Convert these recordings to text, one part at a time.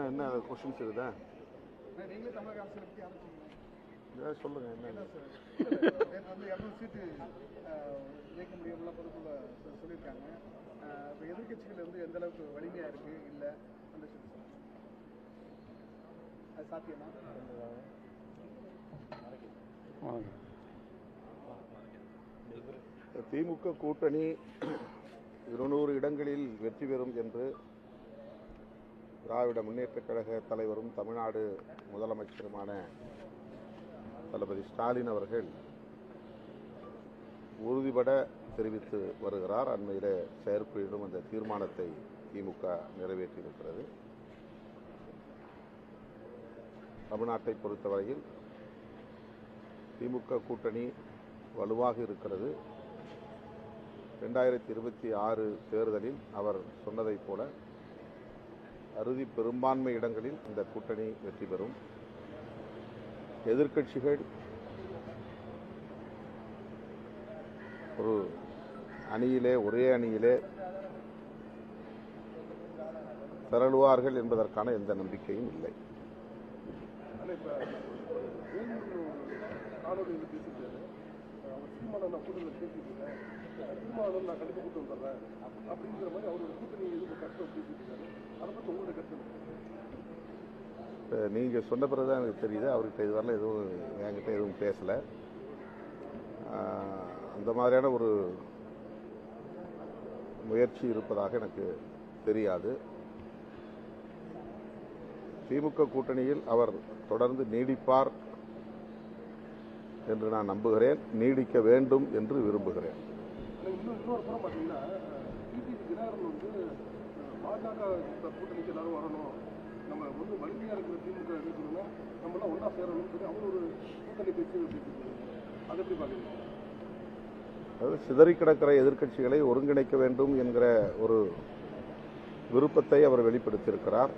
என்ன என்ன கொஷின்ஸ் இருக்குதா? நீங்களே தமிழக அரசியலை பற்றி ஏதாவது சொல்லுங்க என்ன வந்து இரநூறு சீட்டு ஜெயிக்க முடியும்ல பொதுக்குள்ள சொல்லியிருக்காங்க. இப்போ எதிர்க்கட்சிகள் வந்து எந்த அளவுக்கு வலிமையாக இருக்கு இல்லை அந்த. அது சாத்தியமா? திமுக கூட்டணி இருநூறு இடங்களில் வெற்றி பெறும் என்று திராவிட முன்னேற்றக் கழக தலைவரும் தமிழ்நாடு முதலமைச்சருமான தளபதி ஸ்டாலின் அவர்கள் உறுதிபட தெரிவித்து வருகிறார். அண்மையில் செயற்குழுவிலும் அந்த தீர்மானத்தை திமுக நிறைவேற்றியிருக்கிறது. தமிழ்நாட்டை பொறுத்தவரையில் திமுக கூட்டணி வலுவாக இருக்கிறது. ரெண்டாயிரத்தி இருபத்தி ஆறு தேர்தலில் அவர் சொன்னதைப் போல அறுதி பெரும்பான்மை இடங்களில் இந்த கூட்டணி வெற்றி பெறும். எதிர்க்கட்சிகள் ஒரு அணியிலே ஒரே அணியிலே திரளுவார்கள் என்பதற்கான எந்த நம்பிக்கையும் இல்லை. ஆனால் நான் கூட்டத்தில் பேசிட்டு இருக்கேன். நான் கண்டிப்பாக கூட்டு வந்துடுறேன். அப்படிங்கிற மாதிரி அவரோட கூட்டணி எதுக்கு கஷ்டம் பேசிட்டு அதை பற்றி உங்களோட கஷ்டம் என்ன? இப்ப நீங்க சொன்ன பிறகுதான் எனக்கு தெரியுது. அவர்கிட்ட இதுவரையிலும் எதுவும் என்கிட்ட எதுவும் பேசலை. அந்த மாதிரியான ஒரு முயற்சி இருப்பதாக எனக்கு தெரியாது. திமுக கூட்டணியில் அவர் தொடர்ந்து நீடிப்பார். என்று நான் நம்புகிறேன் நீடிக்க வேண்டும் என்று விரும்புகிறேன். அதாவது சிதறி கிடக்கிற எதிர்க்கட்சிகளை ஒருங்கிணைக்க வேண்டும் என்கிற ஒரு விருப்பத்தை அவர் வெளிப்படுத்தியிருக்கிறார்.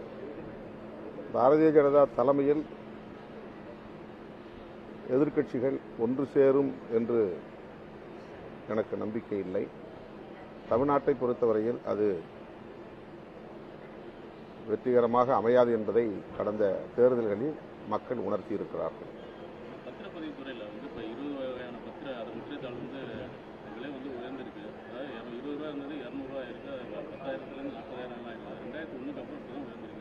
பாரதிய ஜனதா தலைமையில் எதிர்க்கட்சிகள் ஒன்று சேரும் என்று எனக்கு நம்பிக்கை இல்லை. தமிழ்நாட்டை பொறுத்தவரையில் அது வெற்றிகரமாக அமையாது என்பதை கடந்த தேர்தல்களில் மக்கள் உணர்த்தியிருக்கிறார்கள். பத்திரப்பதிவு இப்போ இருபது வகையான பத்திர அது முத்திரைத்தாள் வந்து விலை வந்து உயர்ந்திருக்கு அதாவது இரநூ- இருபது ரூபா இருந்தது இரநூறுவா இருக்கு அது பத்தாயிரத்துலேருந்து நாற்பதாயிரம் எல்லாம் இருக்குது ரெண்டாயிரத்தி ஒன்றுக்கு அப்புறம் இப்போ தான் உயர்ந்திருக்கு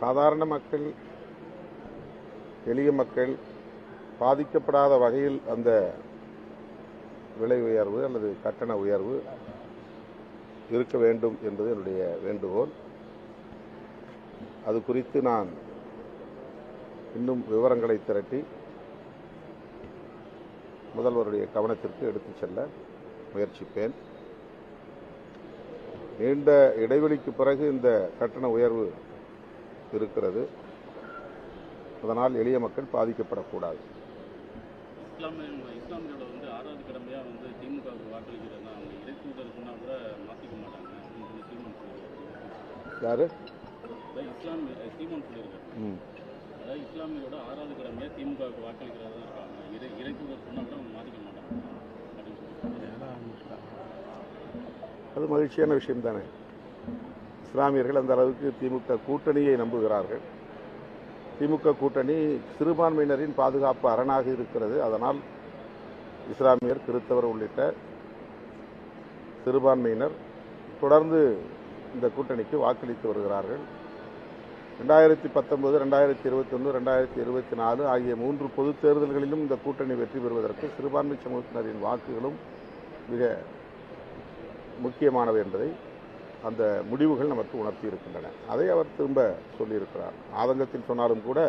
சாதாரண மக்கள் எளிய மக்கள் பாதிக்கப்படாத வகையில் அந்த விலை உயர்வு அல்லது கட்டண உயர்வு இருக்க வேண்டும் என்பது என்னுடைய வேண்டுகோள். அது குறித்து நான் இன்னும் விவரங்களை திரட்டி முதல்வருடைய கவனத்திற்கு எடுத்துச் செல்ல முயற்சிப்பேன். நீண்ட இடைவெளிக்கு பிறகு இந்த கட்டண உயர்வு இருக்கிறது. அதனால் எளிய மக்கள் பாதிக்கப்படக்கூடாது. யாரு? இஸ்லாமியோட ஆறாவது கடமையாக திமுகவுக்கு வாக்களிக்கிறது இருக்காங்க. இறை இறைத்தூதர் சொன்னால் கூட அவங்க மாற்றிக்க மாட்டாங்க. அது மகிழ்ச்சியான விஷயம் தானே. இஸ்லாமியர்கள் அந்த அளவுக்கு திமுக கூட்டணியை நம்புகிறார்கள். திமுக கூட்டணி சிறுபான்மையினரின் பாதுகாப்பு அரணாக இருக்கிறது. அதனால் இஸ்லாமியர் கிறித்தவர் உள்ளிட்ட சிறுபான்மையினர் தொடர்ந்து இந்த கூட்டணிக்கு வாக்களித்து வருகிறார்கள். ரெண்டாயிரத்தி பத்தொன்பது ரெண்டாயிரத்தி இருபத்தி ஒன்று ரெண்டாயிரத்தி இருபத்தி நாலு ஆகிய மூன்று பொது தேர்தல்களிலும் இந்த கூட்டணி வெற்றி பெறுவதற்கு சிறுபான்மை சமூகத்தினரின் வாக்குகளும் மிக முக்கியமானவை என்பதை அந்த முடிவுகள் நமக்கு உணர்த்தி இருக்கின்றன அதை அவர் திரும்ப சொல்லியிருக்கிறார். ஆதங்கத்தில் சொன்னாலும் கூட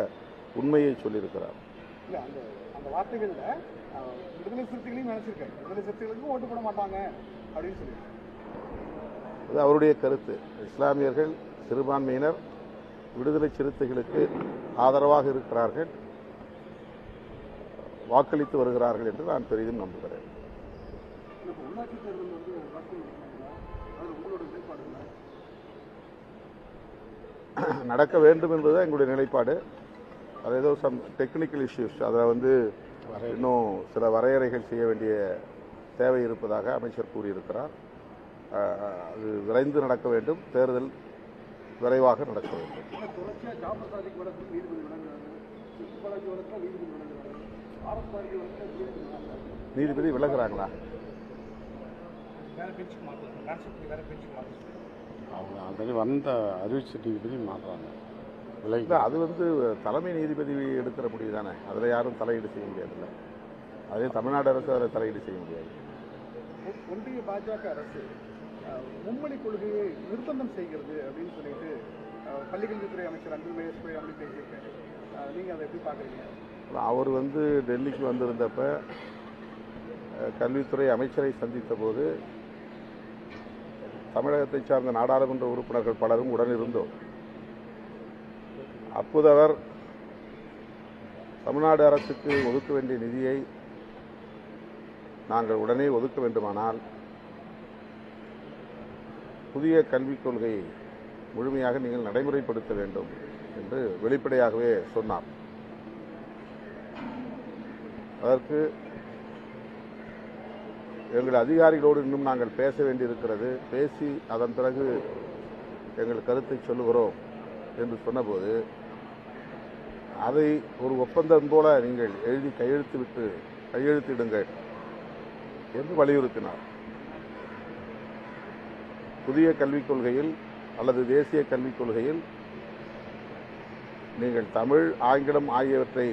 உண்மையை சொல்லியிருக்கிறார். இல்லை அந்த அந்த வார்த்தைகளில் விடுதலை சிறுத்தைகளையும் நினச்சிருக்காரு விடுதலை சிறுத்தைகளுக்கும் ஓட்டு போட மாட்டாங்க அப்படின்னு சொல்லி அது அவருடைய கருத்து. இஸ்லாமியர்கள் சிறுபான்மையினர் விடுதலை சிறுத்தைகளுக்கு ஆதரவாக இருக்கிறார்கள். வாக்களித்து வருகிறார்கள் என்று நான் பெரிதும் நம்புகிறேன். நடக்க வேண்டும் என்பதுதான் எங்களுடைய நிலைப்பாடு. அது ஏதோ சம் டெக்னிக்கல் இஷ்யூஸ் அதை வந்து இன்னும் சில வரையறைகள் செய்ய வேண்டிய தேவை இருப்பதாக அமைச்சர் கூறியிருக்கிறார். அது விரைந்து நடக்க வேண்டும். தேர்தல் விரைவாக நடக்க வேண்டும். நீதிபதி விளங்குறாங்க அவங்க ஆல்ரெடி வந்த அறிவிச்ச நீதிபதி மாறுறாங்க விலை இல்லை அது வந்து தலைமை நீதிபதி எடுக்கிற முடிவு தானே. அதில் யாரும் தலையீடு செய்ய முடியாதுல்ல அதே தமிழ்நாடு அரசு அதில் தலையீடு செய்ய முடியாது. ஒன்றிய பாஜக அரசு மும்மொழி கொள்கையை நிர்பந்தம் செய்கிறது அப்படின்னு சொல்லிட்டு பள்ளிக்கல்வித்துறை அமைச்சர் அன்பில் மகேஷ் பொய்யாமொழி பேசியிருக்காரு. அஹ், நீங்க அதை எப்படி பாக்குறீங்க அவர் வந்து டெல்லிக்கு வந்திருந்தப்ப கல்வித்துறை அமைச்சரை சந்தித்த போது தமிழகத்தை சார்ந்த நாடாளுமன்ற உறுப்பினர்கள் பலரும் உடனிருந்தோம். அப்போது அவர் தமிழ்நாடு அரசுக்கு ஒதுக்க வேண்டிய நிதியை நாங்கள் உடனே ஒதுக்க வேண்டுமானால் புதிய கல்விக் கொள்கையை முழுமையாக நீங்கள் நடைமுறைப்படுத்த வேண்டும் என்று வெளிப்படையாகவே சொன்னார். அதற்கு எங்கள் அதிகாரிகளோடு இன்னும் நாங்கள் பேச வேண்டியிருக்கிறது. பேசி அதன் பிறகு எங்கள் கருத்தை சொல்லுகிறோம் என்று சொன்னபோது அதை ஒரு ஒப்பந்தம் போல நீங்கள் எழுதி கையெழுத்து விட்டு கையெழுத்திடுங்கள் என்று வலியுறுத்தினார். புதிய கல்விக் கொள்கையில் அல்லது தேசிய கல்விக் கொள்கையில் நீங்கள் தமிழ் ஆங்கிலம் ஆகியவற்றை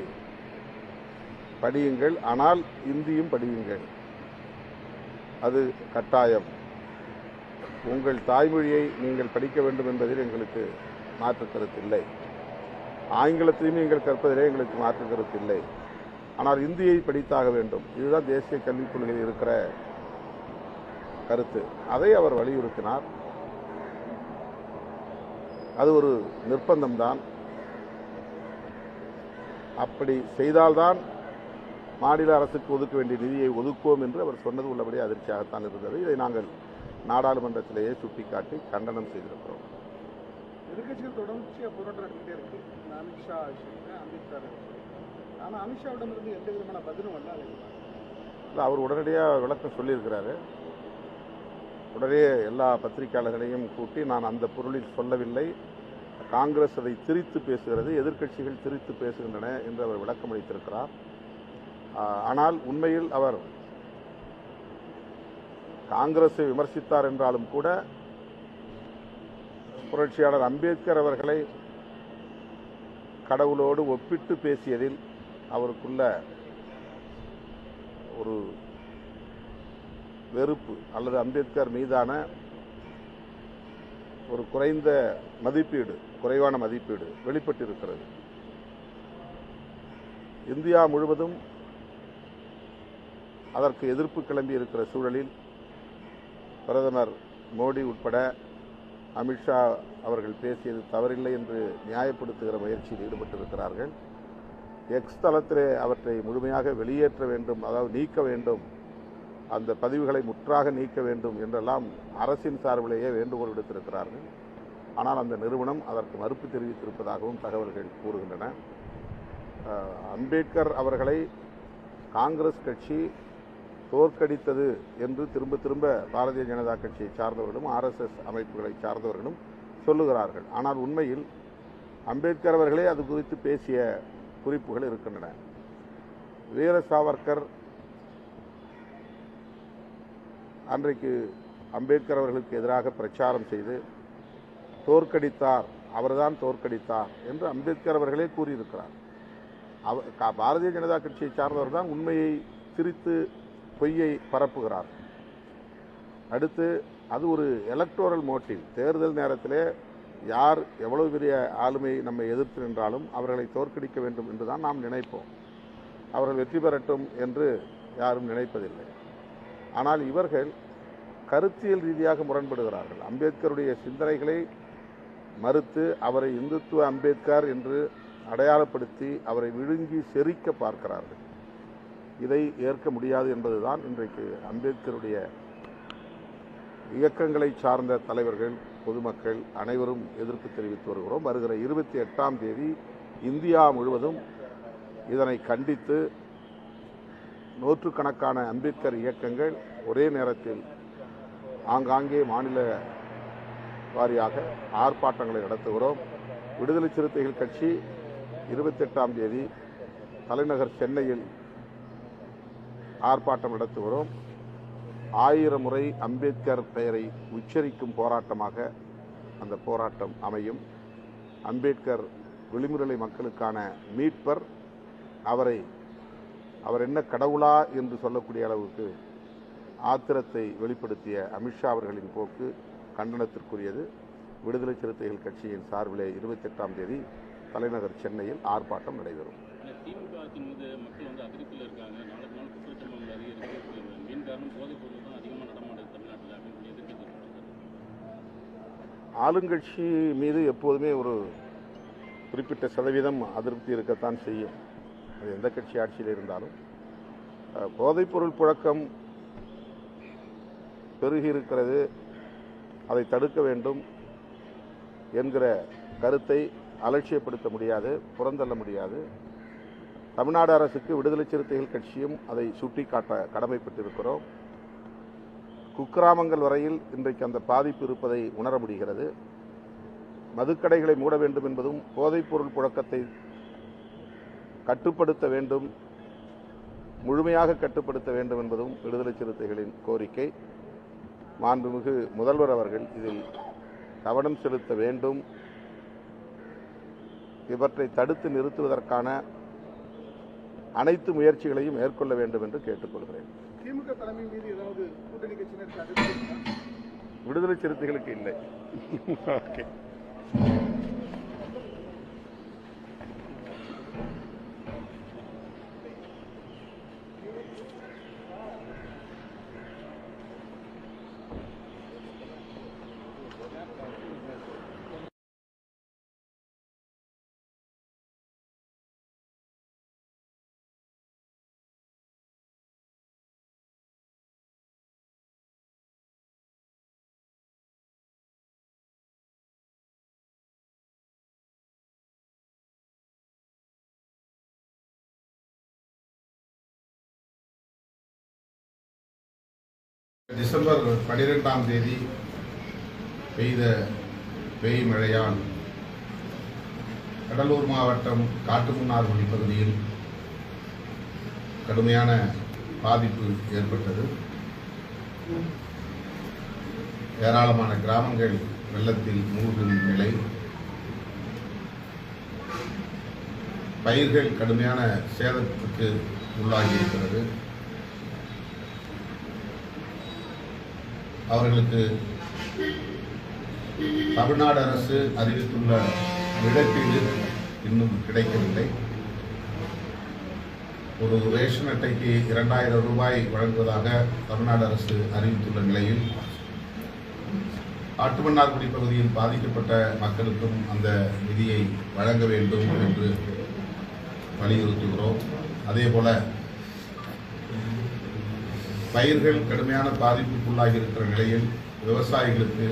படியுங்கள். ஆனால் இந்தியும் படியுங்கள். அது கட்டாயம். உங்கள் தாய்மொழியை நீங்கள் படிக்க வேண்டும் என்பதில் எங்களுக்கு மாற்று கருத்தில்லை ஆங்கிலத்தையும் நீங்கள் கற்பதிலே எங்களுக்கு மாற்று கருத்தில்லை ஆனால் இந்தியை படித்தாக வேண்டும். இதுதான் தேசிய கல்விக் கொள்கையில் இருக்கிற கருத்து. அதை அவர் வலியுறுத்தினார். அது ஒரு நிர்பந்தம்தான். அப்படி செய்தால்தான் மாநில அரசுக்கு ஒதுக்க வேண்டிய நிதியை ஒதுக்குவோம் என்று அவர் சொன்னது உள்ளபடி அதிர்ச்சியாகத்தான் இருந்தது. இதை நாங்கள் நாடாளுமன்றத்திலேயே சுட்டிக்காட்டி கண்டனம் செய்திருக்கிறோம். எதிர்கட்சிகள் தொடர்ச்சியாக போராட்டம் நடந்துகிட்டே இருக்கு. அமித்ஷா அம்பேத்கர் ஆனால் அமித்ஷாவிடமிருந்து எந்த விதமான பதிலும் வரல இல்ல, அவர் உடனடியாக விளக்கம் சொல்லியிருக்கிறாரு. உடனே எல்லா பத்திரிகையாளர்களையும் கூட்டி நான் அந்த பொருளில் சொல்லவில்லை. காங்கிரஸ் அதை திரித்து பேசுகிறது எதிர்க்கட்சிகள் திரித்து பேசுகின்றன என்று அவர் விளக்கம் அளித்திருக்கிறார் ஆனால் உண்மையில் அவர் காங்கிரஸை விமர்சித்தார் என்றாலும் கூட புரட்சியாளர் அம்பேத்கர் அவர்களை கடவுளோடு ஒப்பிட்டு பேசியதில் அவருக்குள்ள ஒரு வெறுப்பு அல்லது அம்பேத்கர் மீதான ஒரு குறைந்த மதிப்பீடு குறைவான மதிப்பீடு வெளிப்பட்டிருக்கிறது. இந்தியா முழுவதும் அதற்கு எதிர்ப்பு கிளம்பி இருக்கிற சூழலில் பிரதமர் மோடி உட்பட அமித்ஷா அவர்கள் பேசியது தவறில்லை என்று நியாயப்படுத்துகிற முயற்சியில் ஈடுபட்டிருக்கிறார்கள். எக்ஸ் தளத்திலே அவற்றை முழுமையாக வெளியேற்ற வேண்டும் அதாவது நீக்க வேண்டும் அந்த பதிவுகளை முற்றாக நீக்க வேண்டும் என்றெல்லாம் அரசின் சார்பிலேயே வேண்டுகோள் விடுத்திருக்கிறார்கள். ஆனால் அந்த நிறுவனம் அதற்கு மறுப்பு தெரிவித்திருப்பதாகவும் தகவல்கள் கூறுகின்றன. அம்பேத்கர் அவர்களை காங்கிரஸ் கட்சி தோற்கடித்தது என்று திரும்ப திரும்ப பாரதிய ஜனதா கட்சியை சார்ந்தவர்களும் ஆர்எஸ்எஸ் அமைப்புகளை சார்ந்தவர்களும் சொல்லுகிறார்கள். ஆனால் உண்மையில் அம்பேத்கர் அவர்களே அது குறித்து பேசிய குறிப்புகள் இருக்கின்றன. வீர சாவர்கர் அன்றைக்கு அம்பேத்கர் அவர்களுக்கு எதிராக பிரச்சாரம் செய்து தோற்கடித்தார் அவர்தான் தோற்கடித்தார் என்று அம்பேத்கர் அவர்களே கூறியிருக்கிறார். அவ- கா- பாரதிய ஜனதா கட்சியை சார்ந்தவர் தான் உண்மையை திரித்து பொய்யை பரப்புகிறார். அடுத்து அது ஒரு எலக்டோரல் மோட்டிவ் தேர்தல் நேரத்திலே யார் எவ்வளவு பெரிய ஆளுமை நம்மை எதிர்த்து நின்றாலும் அவர்களை தோற்கடிக்க வேண்டும் என்றுதான் நாம் நினைப்போம். அவர்கள் வெற்றி பெறட்டும் என்று யாரும் நினைப்பதில்லை. ஆனால் இவர்கள் கருத்தியல் ரீதியாக முரண்படுகிறார்கள். அம்பேத்கருடைய சிந்தனைகளை மறுத்து அவரை இந்துத்துவ அம்பேத்கர் என்று அடையாளப்படுத்தி அவரை விழுங்கி செரிக்க பார்க்கிறார்கள். இதை ஏற்க முடியாது என்பதுதான் இன்றைக்கு அம்பேத்கருடைய இயக்கங்களை சார்ந்த தலைவர்கள் பொதுமக்கள் அனைவரும் எதிர்ப்பு தெரிவித்து வருகிறோம். வருகிற இருபத்தி எட்டாம் தேதி இந்தியா முழுவதும் இதனை கண்டித்து நூற்றுக்கணக்கான அம்பேத்கர் இயக்கங்கள் ஒரே நேரத்தில் ஆங்காங்கே மாநில வாரியாக ஆர்ப்பாட்டங்களை நடத்துகிறோம். விடுதலை சிறுத்தைகள் கட்சி இருபத்தெட்டாம் தேதி தலைநகர் சென்னையில் ஆர்ப்பாட்டம் நடத்துகிறோம். ஆயிரம் முறை அம்பேத்கர் பெயரை உச்சரிக்கும் போராட்டமாக அந்த போராட்டம் அமையும். அம்பேத்கர் விளிம்புநிலை மக்களுக்கான மீட்பர் அவரை அவர் என்ன கடவுளா என்று சொல்லக்கூடிய அளவுக்கு ஆத்திரத்தை வெளிப்படுத்திய அமித்ஷா அவர்களின் போக்கு கண்டனத்திற்குரியது. விடுதலை சிறுத்தைகள் கட்சியின் சார்பிலே இருபத்தெட்டாம் தேதி தலைநகர் சென்னையில் ஆர்ப்பாட்டம் நடைபெறும். திமுக மக்கள் வந்து அதிருப்தியில் இருக்காங்க. ஆளுங்கட்சி மீது எப்போதுமே ஒரு குறிப்பிட்ட சதவீதம் அதிருப்தி இருக்கத்தான் செய்யும். அது எந்த கட்சி ஆட்சியில் இருந்தாலும். போதைப்பொருள் புழக்கம் பெருகி இருக்கிறது. அதை தடுக்க வேண்டும் என்கிற கருத்தை அலட்சியப்படுத்த முடியாது புறந்தள்ள முடியாது. தமிழ்நாடு அரசுக்கு விடுதலை சிறுத்தைகள் கட்சியும் அதை சுட்டிக்காட்ட கடமைப்பட்டிருக்கிறோம். குக்கிராமங்கள் வரையில் இன்றைக்கு அந்த பாதிப்பு இருப்பதை உணர முடிகிறது. மதுக்கடைகளை மூட வேண்டும் என்பதும் போதைப்பொருள் புழக்கத்தை கட்டுப்படுத்த வேண்டும் முழுமையாக கட்டுப்படுத்த வேண்டும் என்பதும் விடுதலை சிறுத்தைகளின் கோரிக்கை. மாண்புமிகு முதல்வர் அவர்கள் இதில் கவனம் செலுத்த வேண்டும். இவற்றை தடுத்து நிறுத்துவதற்கான அனைத்து முயற்சிகளையும் மேற்கொள்ள வேண்டும் என்று கேட்டுக்கொள்கிறேன். திமுக தலைமை மீது ஏதாவது கூட்டணி கட்சியினருக்கு? விடுதலை சிறுத்தைகளுக்கு இல்லை. ஓகே டிசம்பர் பனிரெண்டாம் தேதி பெய்த பெய் மழையால் கடலூர் மாவட்டம் காட்டுமன்னார்குடி பகுதியில் கடுமையான பாதிப்பு ஏற்பட்டது. ஏராளமான கிராமங்கள் வெள்ளத்தில் மூழ்கும் நிலை. பயிர்கள் கடுமையான சேதத்துக்கு உள்ளாகி இருக்கிறது அவர்களுக்கு தமிழ்நாடு அரசு அறிவித்துள்ள இழப்பீடு இன்னும் கிடைக்கவில்லை. ஒரு ரேஷன் அட்டைக்கு இரண்டாயிரம் ரூபாய் வழங்குவதாக தமிழ்நாடு அரசு அறிவித்துள்ள நிலையில் ஆட்டுமன்னார்குடி பகுதியில் பாதிக்கப்பட்ட மக்களுக்கும் அந்த நிதியை வழங்க வேண்டும் என்று வலியுறுத்துகிறோம். அதே போல பயிர்கள் கடுமையான பாதிப்புக்குள்ளாகி இருக்கிற நிலையில் விவசாயிகளுக்கு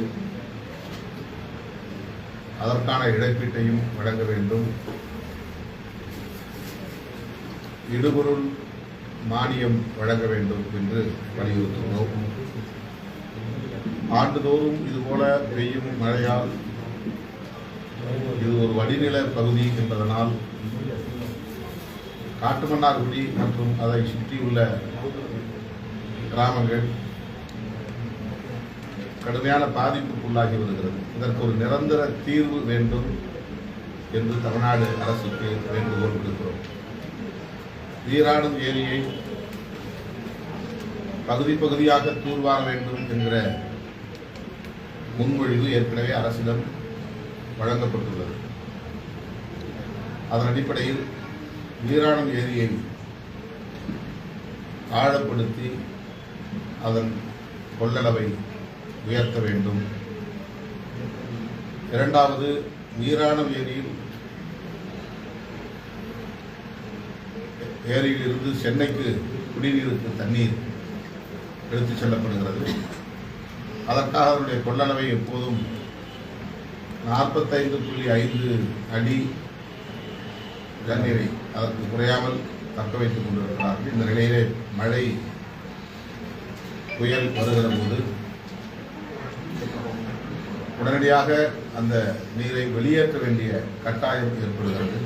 அதற்கான இழப்பீட்டையும் வழங்க வேண்டும். இடுபொருள் மானியம் வழங்க வேண்டும் என்று வலியுறுத்துகிறோம். ஆண்டுதோறும் இதுபோல பெய்யும் மழையால் இது ஒரு வடிநில பகுதி என்பதனால் காட்டுமன்னார்குடி மற்றும் அதை சுற்றியுள்ள கிராமங்கள் கடுமையான பாதிப்புக்குள்ளாகி வருகிறது. இதற்கு ஒரு நிரந்தர தீர்வு வேண்டும் என்று தமிழ்நாடு அரசுக்கு வேண்டுகோள் விடுக்கிறோம். ஈராடும் ஏரியை பகுதி பகுதியாக தூர்வார வேண்டும் என்கிற முன்மொழிவு ஏற்கனவே அரசிடம் வழங்கப்பட்டுள்ளது. அதன் அடிப்படையில் வீராணம் ஏரியை ஆழப்படுத்தி அதன் கொள்ளளவை உயர்த்த வேண்டும். இரண்டாவது நீரான ஏரியில் ஏரியிலிருந்து சென்னைக்கு குடிநீருக்கு தண்ணீர் எடுத்துச் செல்லப்படுகிறது. அதற்காக அதனுடைய கொள்ளளவை எப்போதும் நாற்பத்தைந்து புள்ளி ஐந்து அடி தண்ணீரை அதற்கு குறையாமல் தக்க வைத்துக் கொண்டிருக்கிறார்கள். இந்த நிலையிலே மழை புயல் வருகிற போது உடனடியாக அந்த நீரை வெளியேற்ற வேண்டிய கட்டாயம் ஏற்படுகிறது.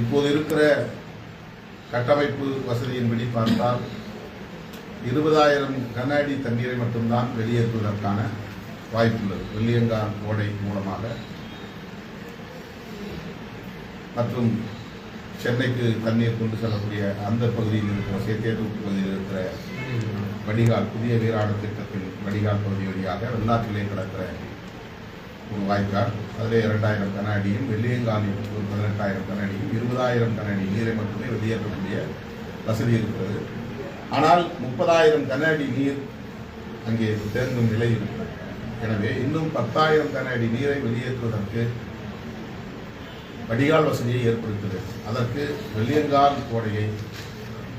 இப்போது இருக்கிற கட்டமைப்பு வசதியின்படி பார்த்தால் இருபதாயிரம் கன அடி தண்ணீரை மட்டும்தான் வெளியேற்றுவதற்கான வாய்ப்புள்ளது. வெள்ளியங்கான் ஓடை மூலமாக. மற்றும் சென்னைக்கு தண்ணீர் கொண்டு செல்லக்கூடிய அந்த பகுதியில் இருக்கிற சேத்தியாத்தூர் பகுதியில் இருக்கிற வடிகால் புதிய வீராண திட்டத்தில் வடிகால் பகுதி வழியாக வெள்ளாற்றிலே கிடக்கிற ஒரு வாய்க்கால் அதில் இரண்டாயிரம் கன அடியும் வெள்ளியங்காலில் ஒரு பதினெட்டாயிரம் கன அடியும் இருபதாயிரம் கன அடி நீரை மட்டுமே வெளியேற்றக்கூடிய வசதி இருக்கிறது. ஆனால் முப்பதாயிரம் கன அடி நீர் அங்கே தேங்கும் நிலை இருக்கிறது எனவே இன்னும் பத்தாயிரம் கன அடி நீரை வெளியேற்றுவதற்கு வடிகால் வசதியை ஏற்படுத்த அதற்கு வெள்ளியங்கால் கோடையை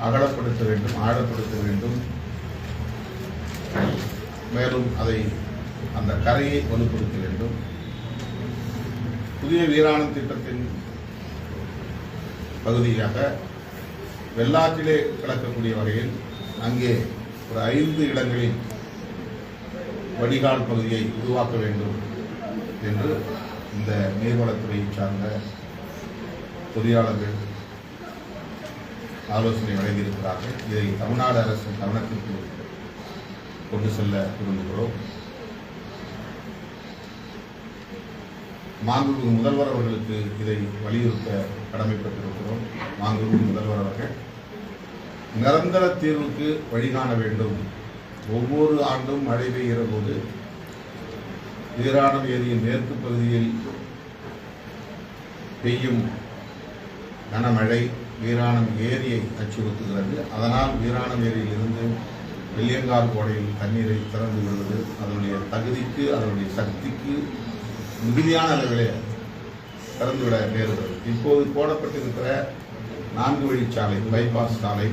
அகலப்படுத்த வேண்டும் ஆழப்படுத்த வேண்டும். மேலும் அதை அந்த கரையை வலுப்படுத்த வேண்டும். புதிய வீராணம் திட்டத்தின் பகுதியாக வெள்ளாற்றிலே கிடக்கக்கூடிய வகையில் அங்கே ஒரு ஐந்து இடங்களில் வடிகால் பகுதியை உருவாக்க வேண்டும் என்று இந்த நீர்வளத்துறையை சார்ந்த பொறியாளர்கள் ஆலோசனை வழங்கியிருக்கிறார்கள். இதை தமிழ்நாடு அரசின் கவனத்திற்கு கொண்டு செல்ல விரும்புகிறோம். மாண்புமிகு முதல்வர் அவர்களுக்கு இதை வலியுறுத்த கடமைப்பட்டிருக்கிறோம். மாண்புமிகு முதல்வர் அவர்கள் நிரந்தர தீர்வுக்கு வழிகாண வேண்டும். ஒவ்வொரு ஆண்டும் மழை பெய்கிற போது வீராணம் ஏரியின் மேற்கு பகுதியில் பெய்யும் கனமழை வீராணம் ஏரியை அச்சுறுத்துகிறது. அதனால் வீராணம் ஏரியில் வெள்ளியங்கால் கோடையில் தண்ணீரை திறந்து விடுவது அதனுடைய தகுதிக்கு அதனுடைய சக்திக்கு மிகுதியான அளவிலே திறந்துவிட நேருகிறது இப்போது போடப்பட்டிருக்கிற நான்கு வழிச்சாலை பைபாஸ் சாலை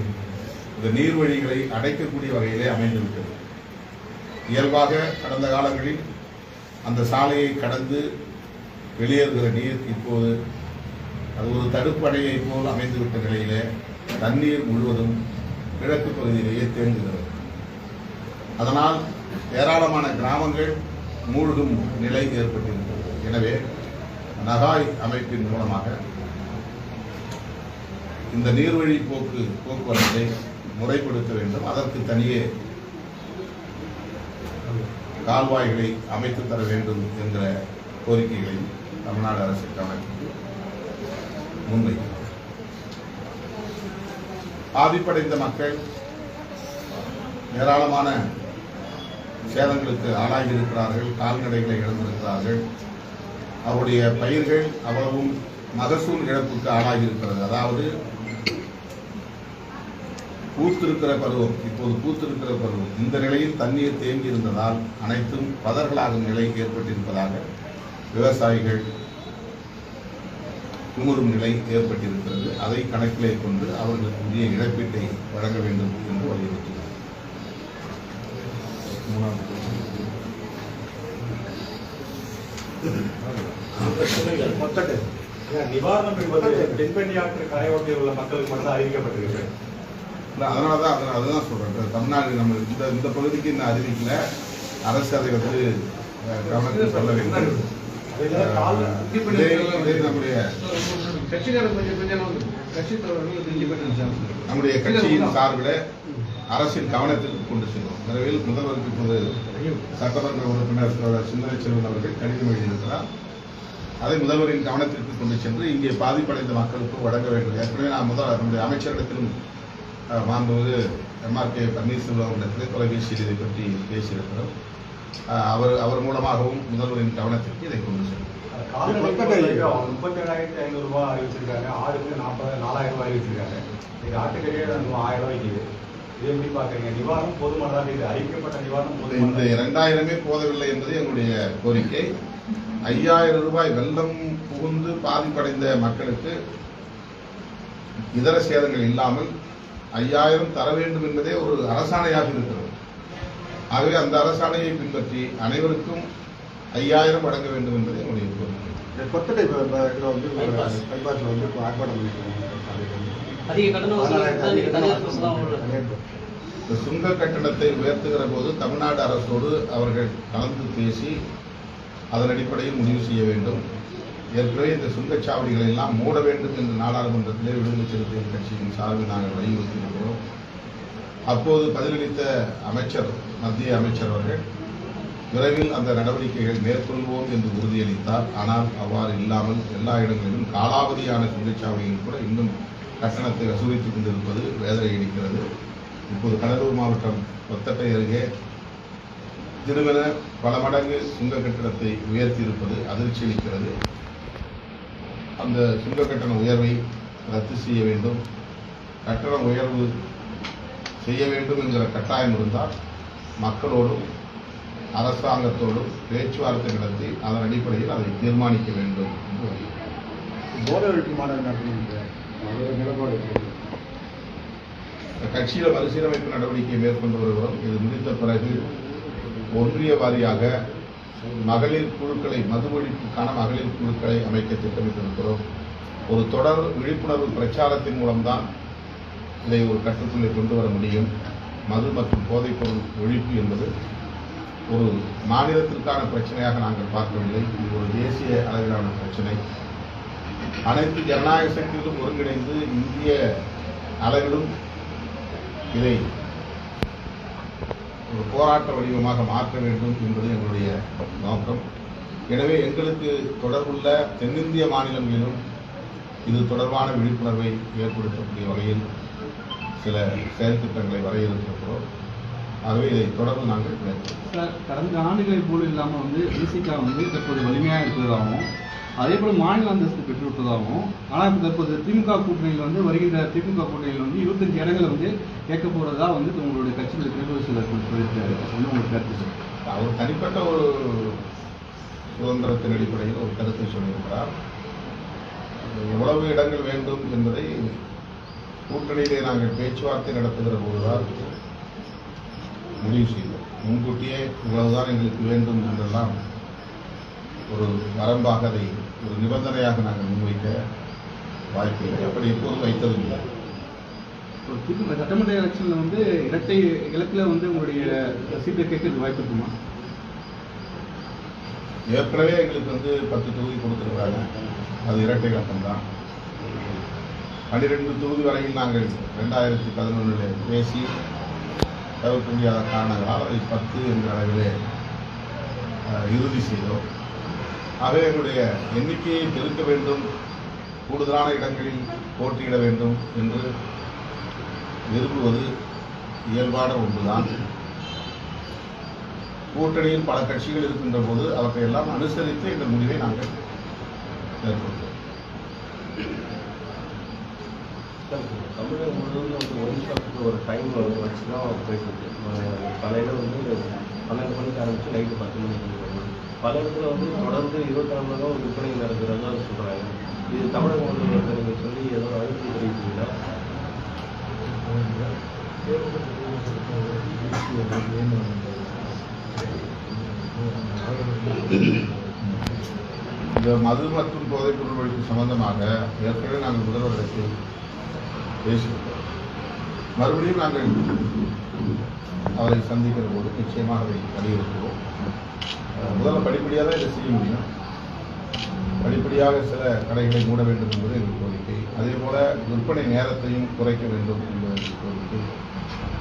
இந்த நீர்வழிகளை அடைக்கக்கூடிய வகையிலே அமைந்திருக்கிறது இயல்பாக கடந்த காலங்களில் அந்த சாலையை கடந்து வெளியேறுகிற நீர் இப்போது அது ஒரு தடுப்படையை போல் அமைந்துவிட்ட நிலையிலே தண்ணீர் முழுவதும் கிழக்கு பகுதியிலேயே தேங்குகிறது. அதனால் ஏராளமான கிராமங்கள் மூழ்கும் நிலை ஏற்பட்டிருக்கிறது எனவே நகாய் அமைப்பின் மூலமாக இந்த நீர்வழி போக்கு போக்குவரத்தை முறைப்படுத்த வேண்டும். அதற்கு தனியே கால்வாய்களை அமைத்து தர வேண்டும் என்கிற கோரிக்கைகளை தமிழ்நாடு அரசு கவனத்திற்கு முன்வைக்கிறது பாதிப்படைந்த மக்கள் ஏராளமான சேதங்களுக்கு ஆளாகி இருக்கிறார்கள் கால்நடைகளை இழந்திருக்கிறார்கள். அவருடைய பயிர்கள் அவ்வளவும் மகசூல் இழப்புக்கு ஆளாகி இருக்கிறது அதாவது பூத்திருக்கிற பருவம் இப்போது பூத்திருக்கிற பருவம். இந்த நிலையில் தண்ணீர் தேங்கி இருந்ததால் அனைத்தும் பதர்களாகும் நிலை ஏற்பட்டிருப்பதாக விவசாயிகள் குமுறும் நிலை ஏற்பட்டிருக்கிறது. அதை கணக்கிலே கொண்டு அவர்களுக்கு உரிய இழப்பீட்டை வழங்க வேண்டும் என்று வலியுறுத்துகிறோம். மூணாவது மொத்தட்டு ஏன் நிவாரணம் என்பது தென்பெண்ணியாற்று கரையோட்டில் உள்ள மக்களுக்கு மட்டும் அறிவிக்கப்பட்டிருக்கு இல்ல, அதனாலதான் அதனால் அதுதான் சொல்கிறேன் இப்ப தமிழ்நாடு நம்ம இந்த இந்த பகுதிக்கு இன்னும் அறிவிக்கல அரசு அதை வந்து அஹ், கவனத்தில் சொல்ல வேண்டும் அதில் இதே நம்முடைய நம்முடைய கட்சியின் சார்பில் அரசின் கவனத்திற்கு கொண்டு செல்வோம். விரைவில் முதல்வருக்கு இப்போது சட்டமன்ற உறுப்பினர் சிந்தனை செல்வன் அவர்கள் கடிதம் எழுதியிருக்கிறார். அதை முதல்வரின் கவனத்திற்கு கொண்டு சென்று இங்கே பாதிப்படைந்த மக்களுக்கு வழங்க வேண்டும். ஏற்கனவே நான் முதல் நம்முடைய அமைச்சரிடத்திலும் அஹ், மாண்புமிகு எம்ஆர் கே. பன்னீர்செல்வம் அவரிடத்திலே தொலைபேசியில் இதை பற்றி பேசியிருக்கிறோம். அவர் அவர் மூலமாகவும் முதல்வரின் கவனத்திற்கு இதை கொண்டு செல்வோம். கால்நடைக்கு முப்பத்தி ஏழாயிரத்தி ஐநூறு ரூபாய் அறிவிச்சிருக்காங்க ஆடுக்கு நாற்பது நாலாயிரம் ரூபாய் அறிவிச்சிருக்காங்க இது ஆட்டுக்கறியே ஆயிரம் ரூபாய் விற்கிது இது எப்படி நிவாரணம் போதுமானதாக இது அறிவிக்கப்பட்ட நிவாரணம் இந்த இரண்டாயிரமே போதவில்லை என்பது எங்களுடைய கோரிக்கை. ஐயாயிரம் ரூபாய் வெள்ளம் புகுந்து பாதிப்படைந்த மக்களுக்கு இதர சேதங்கள் இல்லாமல் ஐயாயிரம் தர வேண்டும் என்பதே ஒரு அரசாணையாக இருக்கிறது. ஆகவே அந்த அரசாணையை பின்பற்றி அனைவருக்கும் ஐயாயிரம் வழங்க வேண்டும் என்பதே என்னுடைய கொத்தடை இதுல வந்து பைபாஸ்ல வந்து ஆர்ப்பாட்டம் ஓடுறது இந்த சுங்க கட்டணத்தை உயர்த்துகிற போது தமிழ்நாடு அரசோடு அவர்கள் கலந்து பேசி அதன் அடிப்படையில் முடிவு செய்ய வேண்டும். ஏற்கனவே இந்த சுங்கச்சாவடிகளை எல்லாம் மூட வேண்டும் என்று நாடாளுமன்றத்திலே விடுதலை சிறுத்தைகள் கட்சியின் சார்பில் நாங்கள் வலியுறுத்தியிருக்கிறோம் அப்போது பதிலளித்த அமைச்சர் மத்திய அமைச்சர் அவர்கள் விரைவில் அந்த நடவடிக்கைகள் மேற்கொள்வோம் என்று உறுதியளித்தார். ஆனால் அவ்வாறு இல்லாமல் எல்லா இடங்களிலும் காலாவதியான சுங்கச்சாவடிகள் கூட இன்னும் கட்டணத்தை வசூலித்துக் கொண்டிருப்பது வேதனை அளிக்கிறது இப்போது கடலூர் மாவட்டம் கொத்தட்டை அருகே திருமண பல மடங்கு சுங்க கட்டணத்தை உயர்த்தியிருப்பது அதிர்ச்சி அளிக்கிறது. அந்த சுங்க கட்டண உயர்வை ரத்து செய்ய வேண்டும். கட்டண உயர்வு செய்ய வேண்டும் என்கிற கட்டாயம் இருந்தால் மக்களோடும் அரசாங்கத்தோடும் பேச்சுவார்த்தை நடத்தி அதன் அடிப்படையில் அதை தீர்மானிக்க வேண்டும். என்று ஒழிப்பு மாநாடு நடத்துறீங்க அதோட நிலப்பாடு? கட்சியில மறுசீரமைப்பு நடவடிக்கை மேற்கொண்டு வருகிறோம். இது முடித்த பிறகு ஒன்றிய வாரியாக மகளிர் குழுக்களை மது ஒழிப்புக்கான மகளிர் குழுக்களை அமைக்க திட்டமிட்டிருக்கிறோம். ஒரு தொடர் விழிப்புணர்வு பிரச்சாரத்தின் மூலம்தான் இதை ஒரு கட்டுக்குள்ளே கொண்டு வர முடியும். மது மற்றும் போதைப்பொருள் ஒழிப்பு என்பது ஒரு மாநிலத்திற்கான பிரச்சனையாக நாங்கள் பார்க்கவில்லை இது ஒரு தேசிய அளவிலான பிரச்சனை. அனைத்து ஜனநாயக சக்திகளும் ஒருங்கிணைந்து இந்திய அளவிலும் இதை ஒரு போராட்ட வடிவமாக மாற்ற வேண்டும் என்பது எங்களுடைய நோக்கம். எனவே எங்களுக்கு தொடர்புள்ள தென்னிந்திய மாநிலங்களிலும் இது தொடர்பான விழிப்புணர்வை ஏற்படுத்தக்கூடிய வகையில் சில செயல்திட்டங்களை வரையறுத்திருக்கிறோம். ஆகவே இதை தொடர்ந்து நாங்கள் சார் கடந்த ஆண்டுகளை போல இல்லாமல் வந்து விசிகா வந்து தற்போது வலிமையாக இருக்கிறதாகவும் அதே போல் மாநில அந்தஸ்து பெற்றுவிட்டதாகவும் ஆனால் இப்போ தற்போது திமுக கூட்டணியில் வந்து வருகின்ற திமுக கூட்டணியில் வந்து இருபத்தஞ்சு இடங்களை வந்து கேட்க போகிறதா வந்து உங்களுடைய கட்சியுடைய தேர்தல் சிலர் சொல்லியிருக்காரு. ஒன்று உங்களுக்கு கருத்து அவர் தனிப்பட்ட ஒரு சுதந்திரத்தின் அடிப்படையில் ஒரு கருத்தை சொல்லியிருக்கிறார். எவ்வளவு இடங்கள் வேண்டும் என்பதை கூட்டணியிலே நாங்கள் பேச்சுவார்த்தை நடத்துகிற போதுதான் முடிவு செய்தோம் முன்கூட்டியே இவ்வளவுதான் எங்களுக்கு வேண்டும் என்றெல்லாம் ஒரு வரம்பாக அதை ஒரு நிபந்தனையாக நாங்கள் முன்வைக்க வாய்ப்பில்லை அப்படி எப்போதும் வைத்ததும் இல்லை. சட்டமன்ற எலெக்ஷனில் வந்து இரட்டை இலக்கில் வந்து உங்களுடைய சீட்டை கேட்கறதுக்கு வாய்ப்பு இருக்குமா? ஏற்கனவே எங்களுக்கு வந்து பத்து தொகுதி கொடுத்துருக்காங்க அது இரட்டை இலக்கம் தான். பன்னிரெண்டு தொகுதி வரையில் நாங்கள் ரெண்டாயிரத்தி பதினொன்றில் பேசி தவிர்க்க முடியாத காரணங்களால் அதை பத்து என்ற அளவிலே இறுதி செய்தோம். ஆகவே எங்களுடைய எண்ணிக்கையை பெருக்க வேண்டும். கூடுதலான இடங்களில் போட்டியிட வேண்டும் என்று விரும்புவது இயல்பான ஒன்றுதான். கூட்டணியில் பல கட்சிகள் இருக்கின்ற போது அவற்றை எல்லாம் அனுசரித்து இந்த முடிவை நாங்கள் மேற்கொள்கிறோம் தமிழகம் முழுவதும் வந்து ஒன் ஷாப்புக்கு ஒரு டைம் வச்சு தான் போயிட்டு காலையில் வந்து பன்னெண்டு மணிக்கு ஆரம்பித்து நைட்டு பத்து மணிக்கு பல இடத்துல வந்து தொடர்ந்து இருபத்தாறு மணி நேரம் விற்பனை நடக்கிறதா சொல்கிறாங்க இது தமிழக முதல்வர்கள் நீங்கள் சொல்லி ஏதோ அழைப்பு தெரிவித்தீங்களா இந்த மது மற்றும் போதைப்பொருள் ஒழிப்பு சம்பந்தமாக ஏற்கனவே நாங்கள் முதல்வர்களுக்கு பேசியிருக்கிறோம் மறுபடியும் நாங்கள் அவரை சந்திக்கிற போது நிச்சயமாக அதை வலியுறுத்துவோம். முதல்ல படிப்படியாக தான் இதை செய்ய முடியும். படிப்படியாக சில கடைகளை மூட வேண்டும் என்பது எங்கள் கோரிக்கை. அதே போல விற்பனை நேரத்தையும் குறைக்க வேண்டும் என்பது எங்கள் கோரிக்கை.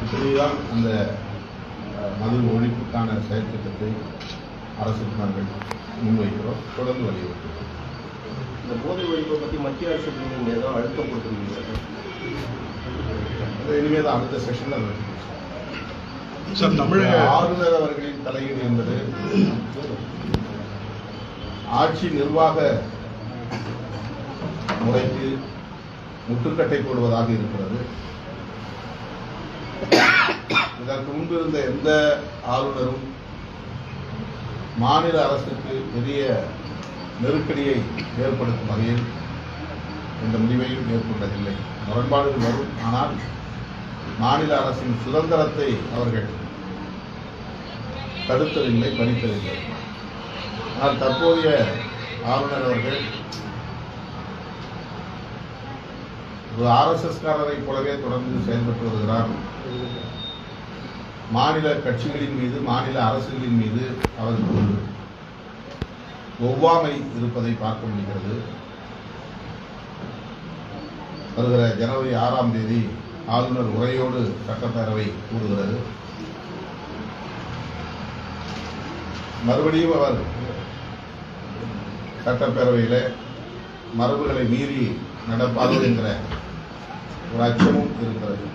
இப்படிதான் அந்த மது ஒழிப்புக்கான செயற்திட்டத்தை அரசுக்கு நாங்கள் முன்வைக்கிறோம். தொடர்ந்து வலியுறுத்துகிறோம். இந்த போதை ஒழிப்பை பற்றி மத்திய அரசுக்கு நீங்கள் ஏதோ அழுத்தம் கொடுத்துருக்கீங்க அது இனிமே தான் அடுத்த செஷனில் சார் தமிழக ஆளுநர் அவர்களின் தலையீடு என்பது ஆட்சி நிர்வாக முறைக்கு முட்டுக்கட்டை போடுவதாக இருக்கிறது. இதற்கு முன்பு இருந்த எந்த ஆளுநரும் மாநில அரசுக்கு பெரிய நெருக்கடியை ஏற்படுத்தும் வகையில் இந்த முடிவையும் மேற்கொண்டதில்லை முரண்பாடுகள் வரும் ஆனால் மாநில அரசின் சுதந்திரத்தை அவர்கள் தடுத்ததில்லை பணித்ததில்லை. ஆனால் தற்போதைய ஆளுநர் அவர்கள் ஒரு ஆர்எஸ்எஸ்காரரை போலவே தொடர்ந்து செயல்பட்டு வருகிறார். மாநில கட்சிகளின் மீது மாநில அரசுகளின் மீது அவருக்கு ஒரு ஒவ்வாமை இருப்பதை பார்க்க முடிகிறது. வருகிற ஜனவரி ஆறாம் தேதி ஆளுநர் உரையோடு சட்டப்பேரவை கூறுகிறது. மறுபடியும் அவர் சட்டப்பேரவையில் மரபுகளை மீறி நடப்பாது என்கிற ஒரு அச்சமும் இருக்கிறது.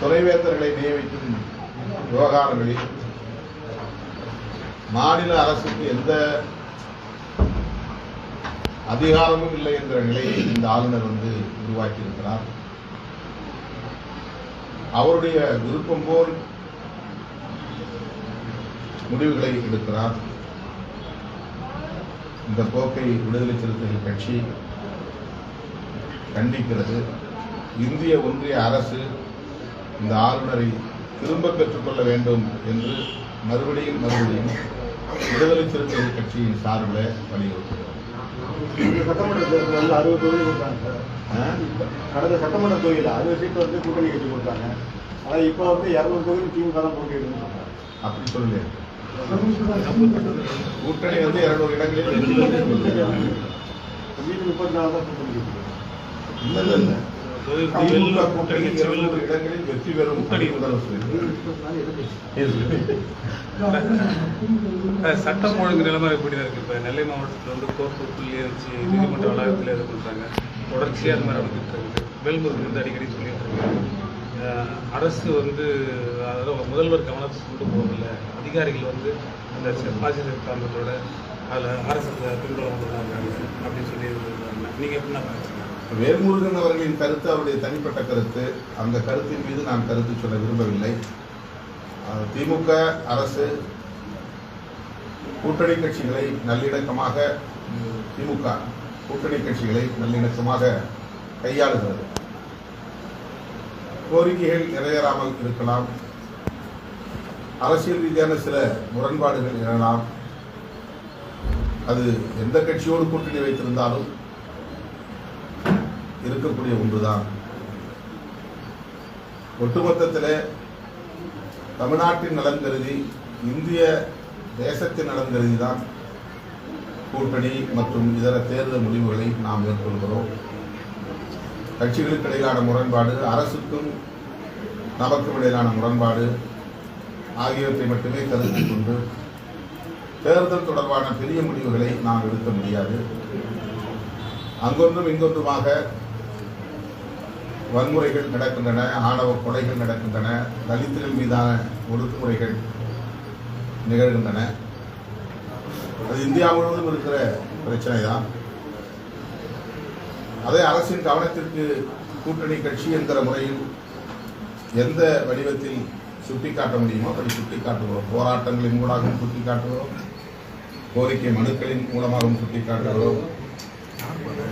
துறைவேந்தர்களை நியமிக்கும் விவகாரங்களில் மாநில அரசுக்கு எந்த அதிகாரமும் இல்லை என்ற நிலையை இந்த ஆளுநர் வந்து உருவாக்கியிருக்கிறார். அவருடைய விருப்பம் போல் முடிவுகளை எடுக்கிறார். இந்த போக்கை விடுதலை சிறுத்தைகள் கட்சி கண்டிக்கிறது. இந்திய ஒன்றிய அரசு இந்த ஆளுநரை திரும்ப பெற்றுக்கொள்ள வேண்டும் என்று மறுபடியும் மறுபடியும் விடுதலை சிறுத்தைகள் கட்சியின் சார்பில் வலியுறுத்துகிறோம் சட்டமன்ற தேர்தல் வந்து அறுபது தொகுதி கொடுத்தாங்க. சார் ஆ? கடந்த சட்டமன்ற தொகுதியில் அறுபது சீட் வந்து கூட்டணி கட்சி கொடுத்தாங்க. ஆனால் இப்போ வந்து இரநூறு தொகுதி திமுக தான் போட்டியிடுன்னு சொல்றாங்க அப்படி சொல்லு கூட்டணி வந்து இருநூறு இடங்களில் முப்பத்தி நாலு தான் கூட்டணி இல்ல இல்ல. திமுக கூட்டணி இருநூறு இடங்களில் வெற்றி பெறும் சட்டம் ஒழுங்கு நிலைமை எப்படி இருக்கு? இப்போ நெல்லை மாவட்டத்தில் வந்து கோர்ட்டுக்குள்ளேயே வச்சு நீதிமன்ற வளாகத்தில் இது பண்ணுறாங்க தொடர்ச்சியாக அது மாதிரி நடந்துட்டு இருக்குது. வேல்முருகன் வந்து அடிக்கடி சொல்லிட்டு இருக்காங்க அரசு வந்து அதாவது முதல்வர் கவனத்தை கொண்டு போகல அதிகாரிகள் வந்து அந்த பாசிட்டிவ் காரணத்தோட அதில் அரசு பின்புலம் அப்படின்னு சொல்லி இருக்காங்க நீங்கள் எப்படின்னா பார்க்குறீங்க? வேல்முருகன் அவர்களின் கருத்து அவருடைய தனிப்பட்ட கருத்து. அந்த கருத்தின் மீது நான் கருத்து சொல்ல விரும்பவில்லை. திமுக அரசு கூட்டணி கட்சிகளை நல்லிணக்கமாக திமுக கூட்டணி கட்சிகளை நல்லிணக்கமாக கையாளுகிறது. கோரிக்கைகள் நிறைவேறாமல் இருக்கலாம். அரசியல் ரீதியான சில முரண்பாடுகள் எழலாம் அது எந்த கட்சியோடு கூட்டணி வைத்திருந்தாலும் இருக்கக்கூடிய ஒன்றுதான். ஒட்டுமொத்தத்தில் தமிழ்நாட்டின் நலன் கருதி இந்திய தேசத்தின் நலன் கருதி தான் கூட்டணி மற்றும் இதர தேர்தல் முடிவுகளை நாம் மேற்கொள்கிறோம். கட்சிகளுக்கு இடையிலான முரண்பாடு அரசுக்கும் நமக்கும் இடையிலான முரண்பாடு ஆகியவற்றை மட்டுமே கருத்தில் கொண்டு தேர்தல் தொடர்பான பெரிய முடிவுகளை நாம் எடுக்க முடியாது. அங்கொன்றும் இங்கொன்றுமாக வன்முறைகள் நடக்கின்றன ஆணவ கொலைகள் நடக்கின்றன தலித்துகள் மீதான ஒடுக்குமுறைகள் நிகழ்கின்றன. அது இந்தியா முழுவதும் இருக்கிற பிரச்சனை தான் அதை அரசின் கவனத்திற்கு கூட்டணி கட்சி என்கிற முறையில் எந்த வடிவத்தில் சுட்டிக்காட்ட முடியுமோ அப்படி சுட்டிக்காட்டுகிறோம். போராட்டங்களின் மூலமாகவும் சுட்டிக்காட்டுகிறோம். கோரிக்கை மனுக்களின் மூலமாகவும் சுட்டிக்காட்டுகிறோம்.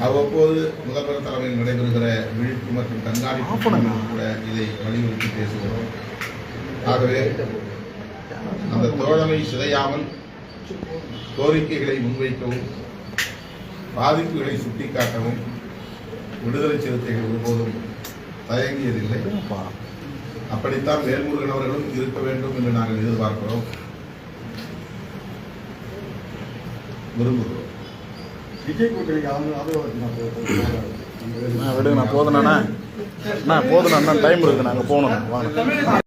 அவ்வப்போது முதல்வர் தலைமையில் நடைபெறுகிற விழிப்பு மற்றும் கண்காணிப்பு கூட இதை வலியுறுத்தி பேசுகிறோம். ஆகவே அந்த தோழமை சிதையாமல் கோரிக்கைகளை முன்வைக்கவும் பாதிப்புகளை சுட்டிக்காட்டவும் விடுதலை சிறுத்தைகள் ஒருபோதும் தயங்கியதில்லை. அப்படித்தான் வேல்முருகன் அவர்களும் இருக்க வேண்டும் என்று நாங்கள் எதிர்பார்க்கிறோம். விரும்புகிறோம். விஜய் கூட்டணிக்கு அவங்க ஆதரவு நான் போதுண்ணா போதுண்ணா டைம் இருக்குது நாங்கள் போகணும். வாங்க.